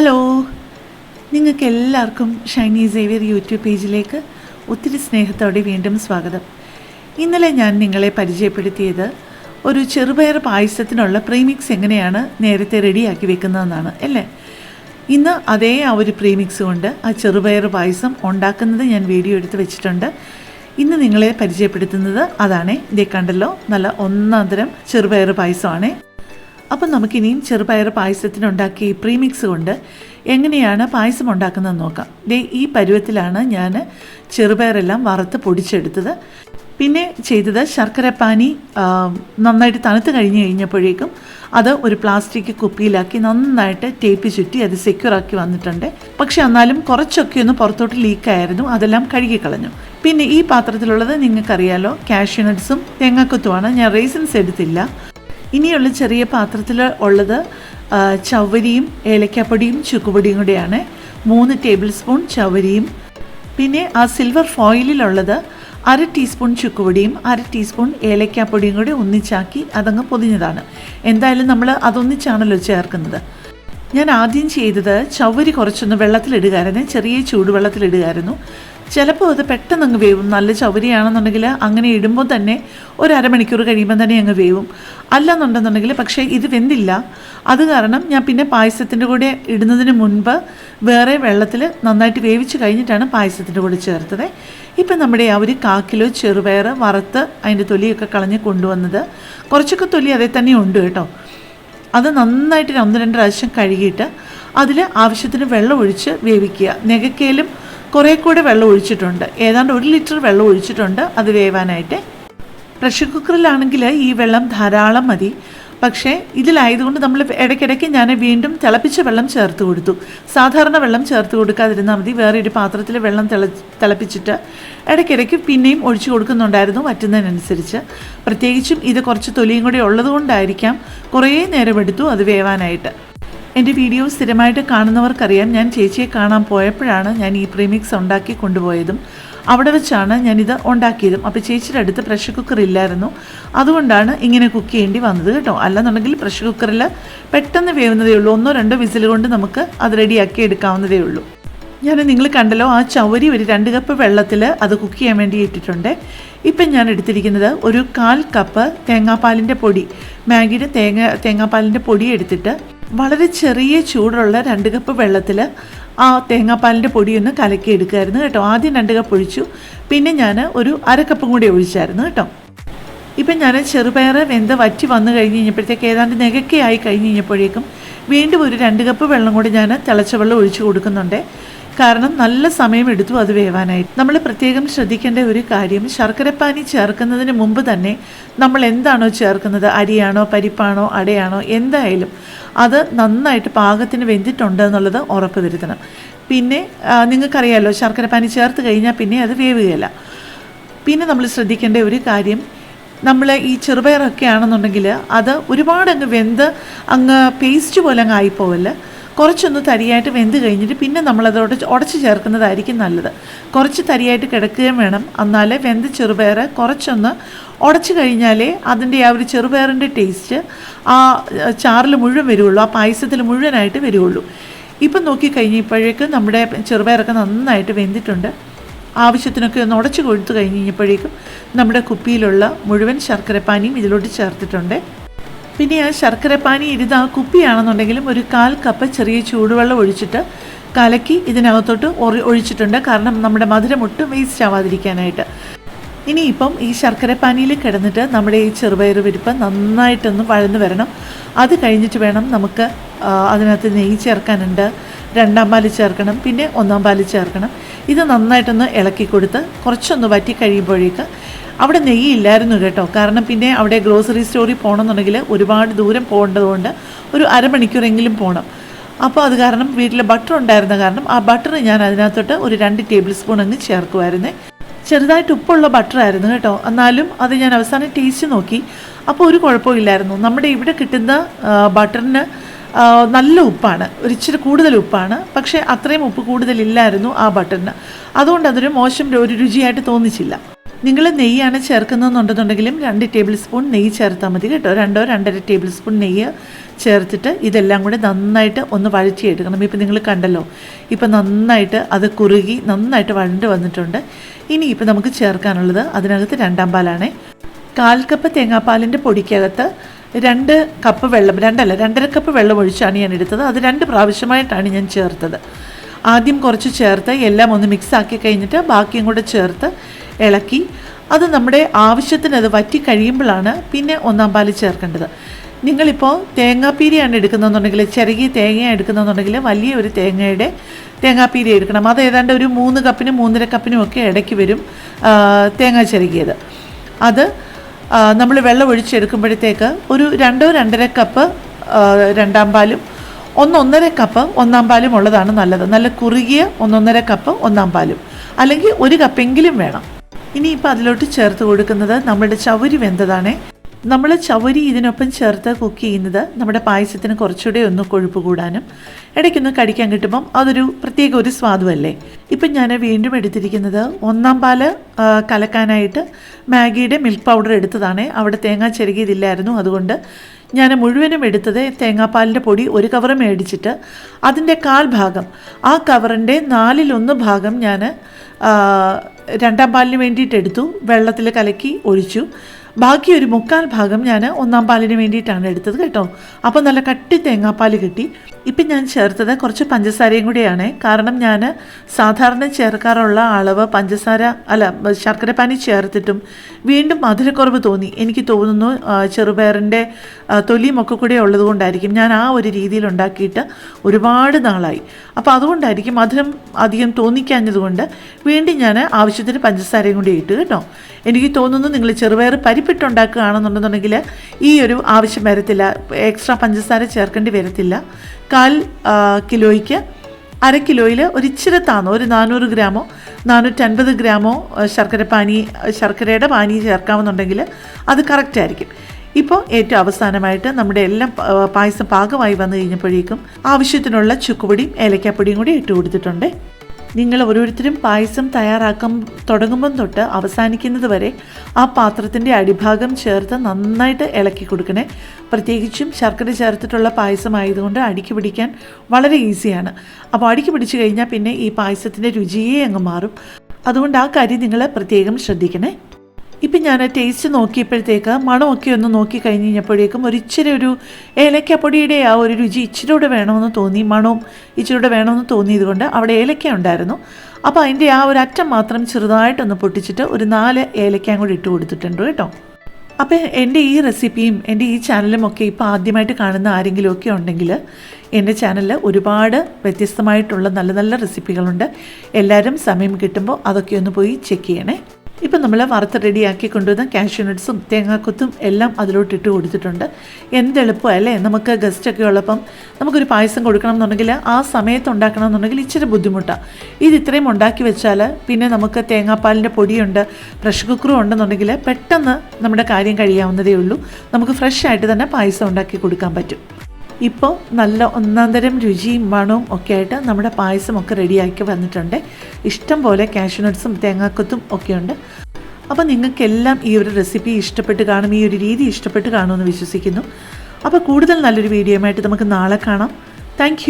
Hello നിങ്ങൾക്ക് എല്ലാവർക്കും Shiny Xavier YouTube പേജിലേക്ക് ഒത്തിരി സ്നേഹത്തോടെ വീണ്ടും സ്വാഗതം. ഇന്നലെ ഞാൻ നിങ്ങളെ പരിചയപ്പെടുത്തിയത് ഒരു ചെറുപയർ പായസത്തിനുള്ള പ്രീമിക്സ് എങ്ങനെയാണ് നേരത്തെ റെഡിയാക്കി വെക്കുന്നതെന്നാണ് അല്ലേ? ഇന്ന് അതേ ആ ഒരു പ്രീമിക്സ് കൊണ്ട് ആ ചെറുപയർ പായസം ഉണ്ടാക്കുന്നത് ഞാൻ വീഡിയോ എടുത്ത് വെച്ചിട്ടുണ്ട്. ഇന്ന് നിങ്ങളെ പരിചയപ്പെടുത്തുന്നത് അതാണേ. ഇതേ കണ്ടല്ലോ നല്ല ഒന്നാം തരം ചെറുപയർ പായസമാണേ. അപ്പം നമുക്കിനിയും ചെറുപയർ പായസത്തിനുണ്ടാക്കിയ ഈ പ്രീമിക്സ് കൊണ്ട് എങ്ങനെയാണ് പായസം ഉണ്ടാക്കുന്നത് നോക്കാം. ദേ ഈ പരുവത്തിലാണ് ഞാൻ ചെറുപയറെല്ലാം വറുത്ത് പൊടിച്ചെടുത്തത്. പിന്നെ ചെയ്തത് ശർക്കരപ്പാനി പാനി നന്നായിട്ട് തണുത്ത് കഴിഞ്ഞ് കഴിഞ്ഞപ്പോഴേക്കും അത് ഒരു പ്ലാസ്റ്റിക് കുപ്പിയിലാക്കി നന്നായിട്ട് ടേപ്പ് ചുറ്റി അത് സെക്യൂറാക്കി വന്നിട്ടുണ്ട്. പക്ഷെ എന്നാലും കുറച്ചൊക്കെ ഒന്ന് പുറത്തോട്ട് ലീക്കായിരുന്നു അതെല്ലാം കഴുകിക്കളഞ്ഞു പിന്നെ ഈ പാത്രത്തിലുള്ളത് നിങ്ങൾക്കറിയാലോ കാഷ്യൂ തേങ്ങാക്കൊത്തുമാണ്. ഞാൻ റേസിൻസ് എടുത്തില്ല. ഇനിയുള്ള ചെറിയ പാത്രത്തിൽ ഉള്ളത് ചവരിയും ഏലക്കാപ്പൊടിയും ചുക്കുപൊടിയും കൂടെയാണ്. മൂന്ന് ടേബിൾ സ്പൂൺ ചവരിയും പിന്നെ ആ സിൽവർ ഫോയിലിലുള്ളത് അര ടീസ്പൂൺ ചുക്കുപൊടിയും അര ടീസ്പൂൺ ഏലക്കാപ്പൊടിയും കൂടി ഒന്നിച്ചാക്കി അതങ്ങ് പൊതിഞ്ഞതാണ്. എന്തായാലും നമ്മൾ അതൊന്നിച്ചാണല്ലോ ചേർക്കുന്നത്. ഞാൻ ആദ്യം ചെയ്തത് ചവരി കുറച്ചൊന്ന് വെള്ളത്തിലിടുകയായിരുന്നു ചെറിയ ചൂടുവെള്ളത്തിലിടുകയായിരുന്നു ചിലപ്പോൾ അത് പെട്ടെന്ന് അങ്ങ് വേവും. നല്ല ചൗരിയാണെന്നുണ്ടെങ്കിൽ അങ്ങനെ ഇടുമ്പോൾ തന്നെ ഒരു അരമണിക്കൂർ കഴിയുമ്പോൾ തന്നെ അങ്ങ് വേവും. അല്ലെന്നുണ്ടെന്നുണ്ടെങ്കിൽ പക്ഷേ ഇത് വെന്തില്ല. അത് കാരണം ഞാൻ പിന്നെ പായസത്തിന്റെ കൂടെ ഇടുന്നതിന് മുൻപ് വേറെ വെള്ളത്തിൽ നന്നായിട്ട് വേവിച്ച് കഴിഞ്ഞിട്ടാണ് പായസത്തിന്റെ കൂടെ ചേർത്തത്. ഇപ്പം നമ്മുടെ ആ ഒരു കാക്കിലോ കിലോ ചെറുപയർ വറുത്ത് അതിന്റെ തൊലിയൊക്കെ കളഞ്ഞ് കൊണ്ടുവന്നത്. കുറച്ചൊക്കെ തൊലി അതേ തന്നെ ഉണ്ട് കേട്ടോ. അത് നന്നായിട്ട് ഒന്ന് രണ്ട് പ്രാവശ്യം കഴുകിയിട്ട് അതിൽ ആവശ്യത്തിന് വെള്ളം ഒഴിച്ച് വേവിക്കുക. നെകക്കയിലും കുറേ കൂടെ വെള്ളം ഒഴിച്ചിട്ടുണ്ട്. ഏതാണ്ട് ഒരു ലിറ്റർ വെള്ളം ഒഴിച്ചിട്ടുണ്ട് അത് വേവാനായിട്ട്. പ്രഷർ കുക്കറിലാണെങ്കിൽ ഈ വെള്ളം ധാരാളം മതി. പക്ഷേ ഇതിലായതുകൊണ്ട് നമ്മൾ ഇടയ്ക്കിടയ്ക്ക് ഞാൻ വീണ്ടും തിളപ്പിച്ച വെള്ളം ചേർത്ത് കൊടുത്തു. സാധാരണ വെള്ളം ചേർത്ത് കൊടുക്കാതിരുന്നാൽ മതി. വേറെ ഒരു പാത്രത്തിൽ വെള്ളം തിള തിളപ്പിച്ചിട്ട് ഇടയ്ക്കിടയ്ക്ക് പിന്നെയും ഒഴിച്ചു കൊടുക്കുന്നുണ്ടായിരുന്നു പറ്റുന്നതിനനുസരിച്ച്. പ്രത്യേകിച്ചും ഇത് കുറച്ച് തൊലിയും കൂടി ഉള്ളതുകൊണ്ടായിരിക്കാം കുറേ നേരം എടുത്തു അത് വേവാനായിട്ട്. എന്റെ വീഡിയോ സ്ഥിരമായിട്ട് കാണുന്നവർക്കറിയാം. ഞാൻ ചേച്ചിയെ കാണാൻ പോയപ്പോഴാണ് ഞാൻ ഈ പ്രീമിക്സ് ഉണ്ടാക്കി കൊണ്ടുപോയതും അവിടെ വെച്ചാണ് ഞാനിത് ഉണ്ടാക്കിയതും. അപ്പോൾ ചേച്ചിയുടെ അടുത്ത് പ്രഷർ കുക്കർ ഇല്ലായിരുന്നു. അതുകൊണ്ടാണ് ഇങ്ങനെ കുക്ക് ചെയ്യേണ്ടി വന്നത് കേട്ടോ. അല്ലെന്നുണ്ടെങ്കിൽ പ്രഷർ കുക്കറിൽ പെട്ടെന്ന് വേവുന്നതേ ഉള്ളൂ. ഒന്നോ രണ്ടോ വിസിൽ കൊണ്ട് നമുക്ക് അത് റെഡിയാക്കി എടുക്കാവുന്നതേ ഉള്ളൂ. ഞാൻ നിങ്ങൾ കണ്ടല്ലോ ആ ചവരി ഒരു രണ്ട് കപ്പ് വെള്ളത്തിൽ അത് കുക്ക് ചെയ്യാൻ വേണ്ടി ഇട്ടിട്ടുണ്ട്. ഇപ്പം ഞാൻ എടുത്തിരിക്കുന്നത് ഒരു കാൽ കപ്പ് തേങ്ങാപ്പാലിന്റെ പൊടി. മാഗിയുടെ തേങ്ങ തേങ്ങാപ്പാലിന്റെ പൊടി എടുത്തിട്ട് വളരെ ചെറിയ ചൂടുള്ള രണ്ട് കപ്പ് വെള്ളത്തിൽ ആ തേങ്ങാപ്പാലിന്റെ പൊടിയൊന്ന് കലക്കി എടുക്കുമായിരുന്നു കേട്ടോ. ആദ്യം രണ്ട് കപ്പ് ഒഴിച്ചു. പിന്നെ ഞാൻ ഒരു അര കൂടി ഒഴിച്ചായിരുന്നു കേട്ടോ. ഇപ്പം ഞാൻ ചെറുപയർ വെന്ത വറ്റി വന്നു കഴിഞ്ഞ് കഴിഞ്ഞപ്പോഴത്തേക്ക് ഏതാണ്ട് നികക്കയായി കഴിഞ്ഞ് കഴിഞ്ഞപ്പോഴേക്കും വീണ്ടും ഒരു രണ്ട് കപ്പ് വെള്ളം കൂടി ഞാൻ തിളച്ച വെള്ളം ഒഴിച്ചു കൊടുക്കുന്നുണ്ട്. കാരണം നല്ല സമയം എടുത്തു അത് വേവാനായിട്ട്. നമ്മൾ പ്രത്യേകം ശ്രദ്ധിക്കേണ്ട ഒരു കാര്യം ശർക്കരപ്പാനി ചേർക്കുന്നതിന് മുമ്പ് തന്നെ നമ്മൾ എന്താണോ ചേർക്കുന്നത്? അരിയാണോ പരിപ്പാണോ അടയാണോ എന്തായാലും അത് നന്നായിട്ട് പാകത്തിന് വെന്തിട്ടുണ്ട് എന്നുള്ളത് ഉറപ്പ് വരുത്തണം. പിന്നെ നിങ്ങൾക്കറിയാമല്ലോ ശർക്കരപ്പാനി ചേർത്ത് കഴിഞ്ഞാൽ പിന്നെ അത് വേവുകയില്ല. പിന്നെ നമ്മൾ ശ്രദ്ധിക്കേണ്ട ഒരു കാര്യം നമ്മൾ ഈ ചെറുപയറൊക്കെ ആണെന്നുണ്ടെങ്കിൽ അത് ഒരുപാട് അങ്ങ് വെന്ത് അങ്ങ് പേസ്റ്റ് പോലെ അങ്ങ് ആയിപ്പോവല്ല? കുറച്ചൊന്ന് തരിയായിട്ട് വെന്ത് കഴിഞ്ഞിട്ട് പിന്നെ നമ്മളതോട് ഉടച്ച് ചേർക്കുന്നതായിരിക്കും നല്ലത്. കുറച്ച് തരിയായിട്ട് കിടക്കുകയും വേണം. എന്നാലേ വെന്ത് ചെറുപയർ കുറച്ചൊന്ന് ഉടച്ചു കഴിഞ്ഞാലേ അതിന്റെ ആ ഒരു ചെറുപയറിന്റെ ടേസ്റ്റ് ആ ചാറിൽ മുഴുവൻ വരുള്ളൂ. ആ പായസത്തിൽ മുഴുവനായിട്ട് വരുള്ളൂ. ഇപ്പം നോക്കിക്കഴിഞ്ഞപ്പോഴേക്ക് നമ്മുടെ ചെറുപയറൊക്കെ നന്നായിട്ട് വെന്തിട്ടുണ്ട്. ആവശ്യത്തിനൊക്കെ ഒന്ന് ഉടച്ചു കൊടുത്തു കഴിഞ്ഞ് കഴിഞ്ഞപ്പോഴേക്കും നമ്മുടെ കുപ്പിയിലുള്ള മുഴുവൻ ശർക്കരപ്പാനിയും ഇതിലോട്ട് ചേർത്തിട്ടുണ്ട്. പിന്നെ ആ ശർക്കരപ്പാനി ഇരുത് ആ കുപ്പിയാണെന്നുണ്ടെങ്കിലും ഒരു കാൽ കപ്പ് ചെറിയ ചൂടുവെള്ളം ഒഴിച്ചിട്ട് കലക്കി ഇതിനകത്തോട്ട് ഒഴിച്ചിട്ടുണ്ട്. കാരണം നമ്മുടെ മധുരം ഒട്ടും വേസ്റ്റ് ആവാതിരിക്കാനായിട്ട്. ഇനിയിപ്പം ഈ ശർക്കരപ്പാനിയിൽ കിടന്നിട്ട് നമ്മുടെ ഈ ചെറുപയർ വിരിപ്പ് നന്നായിട്ടൊന്ന് വഴന്ന് വരണം. അത് കഴിഞ്ഞിട്ട് വേണം നമുക്ക് അതിനകത്ത് നെയ്യ് ചേർക്കാനുണ്ട്. രണ്ടാം പാൽ ചേർക്കണം. പിന്നെ ഒന്നാം പാൽ ചേർക്കണം. ഇത് നന്നായിട്ടൊന്ന് ഇളക്കി കൊടുത്ത് കുറച്ചൊന്ന് വറ്റി കഴിയുമ്പോഴേക്ക് അവിടെ നെയ്യ് ഇല്ലായിരുന്നു കേട്ടോ. കാരണം പിന്നെ അവിടെ ഗ്രോസറി സ്റ്റോറിൽ പോകണമെന്നുണ്ടെങ്കിൽ ഒരുപാട് ദൂരം പോകേണ്ടതുകൊണ്ട് ഒരു അരമണിക്കൂറെങ്കിലും പോകണം. അപ്പോൾ അത് കാരണം വീട്ടിൽ ബട്ടർ ഉണ്ടായിരുന്ന കാരണം ആ ബട്ടർ ഞാൻ അതിനകത്തോട്ട് ഒരു രണ്ട് ടേബിൾ സ്പൂൺ അങ്ങ് ചേർക്കുമായിരുന്നേ. ചെറുതായിട്ട് ഉപ്പുള്ള ബട്ടർ ആയിരുന്നു കേട്ടോ. എന്നാലും അത് ഞാൻ അവസാനം ടേസ്റ്റ് നോക്കി. അപ്പോൾ ഒരു കുഴപ്പമില്ലായിരുന്നു. നമ്മുടെ ഇവിടെ കിട്ടുന്ന ബട്ടറിന് നല്ല ഉപ്പാണ്. ഒരു ഇച്ചിരി കൂടുതൽ ഉപ്പാണ്. പക്ഷേ അത്രയും ഉപ്പ് കൂടുതലില്ലായിരുന്നു ആ ബട്ടറിന് അതുകൊണ്ട് അതൊരു മോശം ഒരു രുചിയായിട്ട് തോന്നിച്ചില്ല. നിങ്ങൾ നെയ്യാണ് ചേർക്കുന്നതെന്നുണ്ടെന്നുണ്ടെങ്കിലും രണ്ട് ടേബിൾ സ്പൂൺ നെയ്യ് ചേർത്താൽ മതി കേട്ടോ. രണ്ടോ രണ്ടര ടേബിൾ സ്പൂൺ നെയ്യ് ചേർത്തിട്ട് ഇതെല്ലാം കൂടി നന്നായിട്ട് ഒന്ന് വഴറ്റിയെടുക്കണം. ഇപ്പം നിങ്ങൾ കണ്ടല്ലോ ഇപ്പം നന്നായിട്ട് അത് കുറുകി നന്നായിട്ട് വഴണ്ട് വന്നിട്ടുണ്ട്. ഇനി ഇപ്പം നമുക്ക് ചേർക്കാനുള്ളത് അതിനകത്ത് രണ്ടാം പാലാണേ. കാൽ കപ്പ് തേങ്ങാപ്പാലിന്റെ പൊടിക്കകത്ത് രണ്ട് കപ്പ് വെള്ളം രണ്ടല്ല രണ്ടര കപ്പ് വെള്ളം ഒഴിച്ചാണ് ഞാൻ എടുത്തത്. അത് രണ്ട് പ്രാവശ്യമായിട്ടാണ് ഞാൻ ചേർത്തത്. ആദ്യം കുറച്ച് ചേർത്ത് എല്ലാം ഒന്ന് മിക്സ് ആക്കി കഴിഞ്ഞിട്ട് ബാക്കിയും കൂടെ ചേർത്ത് ഇളക്കി. അത് നമ്മുടെ ആവശ്യത്തിന് അത് വറ്റി കഴിയുമ്പോഴാണ് പിന്നെ ഒന്നാം പാൽ ചേർക്കേണ്ടത്. നിങ്ങളിപ്പോൾ തേങ്ങാപ്പീരിയാണ് എടുക്കുന്നതെന്നുണ്ടെങ്കിൽ ചെറിയ തേങ്ങ എടുക്കുന്നതെന്നുണ്ടെങ്കിൽ വലിയ ഒരു തേങ്ങയുടെ തേങ്ങാപ്പീരി എടുക്കണം. അത് ഏതാണ്ട് ഒരു മൂന്ന് കപ്പിനും മൂന്നര കപ്പിനും ഒക്കെ ഇടയ്ക്ക് വരും തേങ്ങ ചെറുകിയത്. അത് നമ്മൾ വെള്ളം ഒഴിച്ചെടുക്കുമ്പോഴത്തേക്ക് ഒരു രണ്ടോ രണ്ടര കപ്പ് രണ്ടാം പാലും ഒന്നൊന്നര കപ്പ് ഒന്നാം പാലും ഉള്ളതാണ് നല്ലത്. നല്ല കുറുകിയ ഒന്നൊന്നര കപ്പ് ഒന്നാം പാലും. അല്ലെങ്കിൽ ഒരു കപ്പെങ്കിലും വേണം. ഇനിയിപ്പോൾ അതിലോട്ട് ചേർത്ത് കൊടുക്കുന്നത് നമ്മുടെ ചവരി വെന്തതാണ്. നമ്മൾ ചവരി ഇതിനൊപ്പം ചേർത്ത് കുക്ക് ചെയ്യുന്നത് നമ്മുടെ പായസത്തിന് കുറച്ചുകൂടെ ഒന്ന് കൊഴുപ്പ് കൂടാനും ഇടയ്ക്കൊന്ന് കടിക്കാൻ കിട്ടുമ്പം അതൊരു പ്രത്യേക ഒരു സ്വാദുമല്ലേ ഇപ്പം ഞാൻ വീണ്ടും എടുത്തിരിക്കുന്നത് ഒന്നാം പാൽ കലക്കാനായിട്ട് മാഗിയുടെ മിൽക്ക് പൗഡർ എടുത്തതാണ്. അവിടെ തേങ്ങ ചെരുകിയതില്ലായിരുന്നു അതുകൊണ്ട് ഞാൻ മുഴുവനും എടുത്തത് തേങ്ങാപ്പാലിന്റെ പൊടി ഒരു കവർ മേടിച്ചിട്ട് അതിന്റെ കാൽ ഭാഗം ആ കവറിന്റെ നാലിലൊന്ന് ഭാഗം ഞാൻ രണ്ടാം പാലിന് വേണ്ടിയിട്ട് എടുത്തു. വെള്ളത്തിൽ കലക്കി ഒഴിച്ചു. ബാക്കി ഒരു മുക്കാൽ ഭാഗം ഞാൻ ഒന്നാം പാലിന് വേണ്ടിയിട്ടാണ് എടുത്തത് കേട്ടോ. അപ്പോൾ നല്ല കട്ടി തേങ്ങാപ്പാൽ കിട്ടി. ഇപ്പം ഞാൻ ചേർത്തത് കുറച്ച് പഞ്ചസാരയും കൂടിയാണ്. കാരണം ഞാൻ സാധാരണ ചേർക്കാറുള്ള അളവ് പഞ്ചസാര അല്ല ശർക്കര പാനി ചേർത്തിട്ടും വീണ്ടും മധുരക്കുറവ് തോന്നി. എനിക്ക് തോന്നുന്നു ചെറുപയറിന്റെ തൊലിയും ഒക്കെ കൂടെ ഉള്ളത് കൊണ്ടായിരിക്കും ഞാൻ ആ ഒരു രീതിയിൽ ഉണ്ടാക്കിയിട്ട് ഒരുപാട് നാളായി. അപ്പോൾ അതുകൊണ്ടായിരിക്കും മധുരം അധികം തോന്നിക്കാഞ്ഞതുകൊണ്ട് വീണ്ടും ഞാൻ ആവശ്യത്തിന് പഞ്ചസാരയും കൂടി ഇട്ട് കേട്ടോ. എനിക്ക് തോന്നുന്നു നിങ്ങൾ ചെറുപയർ പരിപ്പിട്ടുണ്ടാക്കുകയാണെന്നുണ്ടെന്നുണ്ടെങ്കിൽ ഈ ഒരു ആവശ്യം വരത്തില്ല. എക്സ്ട്രാ പഞ്ചസാര ചേർക്കേണ്ടി വരത്തില്ല. കാൽ കിലോയ്ക്ക് അര കിലോയിൽ ഒരു ഇച്ചിരി താന്നോ. ഒരു നാനൂറ് ഗ്രാമോ നാനൂറ്റൻപത് ഗ്രാമോ ശർക്കര പാനി ശർക്കരയുടെ പാനി ചേർക്കാമെന്നുണ്ടെങ്കിൽ അത് കറക്റ്റ് ആയിരിക്കും. ഇപ്പോൾ ഏറ്റവും അവസാനമായിട്ട് നമ്മുടെ എല്ലാം പായസം പാകമായി വന്നു കഴിഞ്ഞപ്പോഴേക്കും ആവശ്യത്തിനുള്ള ചുക്കുപൊടിയും ഏലക്കാപ്പൊടിയും കൂടി ഇട്ട് കൊടുത്തിട്ടുണ്ട്. നിങ്ങൾ ഓരോരുത്തരും പായസം തയ്യാറാക്കാൻ തുടങ്ങുമ്പം തൊട്ട് അവസാനിക്കുന്നത് വരെ ആ പാത്രത്തിന്റെ അടിഭാഗം ചേർത്ത് നന്നായിട്ട് ഇളക്കി കൊടുക്കണേ. പ്രത്യേകിച്ചും ശർക്കര ചേർത്തിട്ടുള്ള പായസം ആയതുകൊണ്ട് അടിക്ക് പിടിക്കാൻ വളരെ ഈസിയാണ്. അപ്പോൾ അടിക്ക് പിടിച്ചു കഴിഞ്ഞാൽ പിന്നെ ഈ പായസത്തിന്റെ രുചിയേ അങ്ങ് മാറും. അതുകൊണ്ട് ആ കാര്യം നിങ്ങൾ പ്രത്യേകം ശ്രദ്ധിക്കണേ. ഇപ്പം ഞാൻ ടേസ്റ്റ് നോക്കിയപ്പോഴത്തേക്ക് മണമൊക്കെ ഒന്ന് നോക്കി കഴിഞ്ഞ് കഴിഞ്ഞപ്പോഴേക്കും ഒരു ഇച്ചിരി ഒരു ഏലക്കപ്പൊടിയുടെ ആ ഒരു രുചി ഇച്ചിരി കൂടെ വേണമെന്ന് തോന്നി മണവും ഇച്ചിരി കൂടെ വേണമെന്ന് തോന്നിയത് കൊണ്ട് അവിടെ ഏലക്ക ഉണ്ടായിരുന്നു. അപ്പോൾ അതിന്റെ ആ ഒരു അറ്റം മാത്രം ചെറുതായിട്ടൊന്ന് പൊട്ടിച്ചിട്ട് ഒരു നാല് ഏലക്കയും കൂടി ഇട്ട് കൊടുത്തിട്ടുണ്ട് കേട്ടോ. അപ്പോൾ എന്റെ ഈ റെസിപ്പിയും എന്റെ ഈ ചാനലും ഒക്കെ ഇപ്പോൾ ആദ്യമായിട്ട് കാണുന്ന ആരെങ്കിലും ഒക്കെ ഉണ്ടെങ്കിൽ എന്റെ ചാനലിൽ ഒരുപാട് വ്യത്യസ്തമായിട്ടുള്ള നല്ല നല്ല റെസിപ്പികളുണ്ട് എല്ലാവരും സമയം കിട്ടുമ്പോൾ അതൊക്കെ ഒന്ന് പോയി ചെക്ക് ചെയ്യണേ. ഇപ്പം നമ്മൾ വറുത്ത് റെഡിയാക്കി കൊണ്ടുവന്ന കാഷ്യൂ നട്ട്സും തേങ്ങാക്കൊത്തും എല്ലാം അതിലോട്ട് ഇട്ട് കൊടുത്തിട്ടുണ്ട്. എന്തെളുപ്പമല്ലേ നമുക്ക് ഗസ്റ്റൊക്കെ ഉള്ളപ്പം നമുക്കൊരു പായസം കൊടുക്കണം എന്നുണ്ടെങ്കിൽ ആ സമയത്ത് ഉണ്ടാക്കണം എന്നുണ്ടെങ്കിൽ ഇച്ചിരി ബുദ്ധിമുട്ടാണ് ഇത് ഇത്രയും ഉണ്ടാക്കി വെച്ചാൽ പിന്നെ നമുക്ക് തേങ്ങാപ്പാലിന്റെ പൊടിയുണ്ട് പ്രഷർ കുക്കറും ഉണ്ടെന്നുണ്ടെങ്കിൽ പെട്ടെന്ന് നമ്മുടെ കാര്യം കഴിയാവുന്നതേ ഉള്ളൂ. നമുക്ക് ഫ്രഷ് ആയിട്ട് തന്നെ പായസം ഉണ്ടാക്കി കൊടുക്കാൻ പറ്റും. ഇപ്പോൾ നല്ല ഒന്നാം തരം രുചിയും മണവും ഒക്കെ ആയിട്ട് നമ്മുടെ പായസമൊക്കെ റെഡിയാക്കി വന്നിട്ടുണ്ട്. ഇഷ്ടം പോലെ കാഷ്യൂനട്ട്സും തേങ്ങാക്കൊത്തും ഒക്കെയുണ്ട് അപ്പോൾ നിങ്ങൾക്കെല്ലാം ഈ ഒരു റെസിപ്പി ഇഷ്ടപ്പെട്ട് കാണും ഈ ഒരു രീതി ഇഷ്ടപ്പെട്ട് കാണുമെന്ന് വിശ്വസിക്കുന്നു. അപ്പോൾ കൂടുതൽ നല്ലൊരു വീഡിയോയുമായിട്ട് നമുക്ക് നാളെ കാണാം. താങ്ക്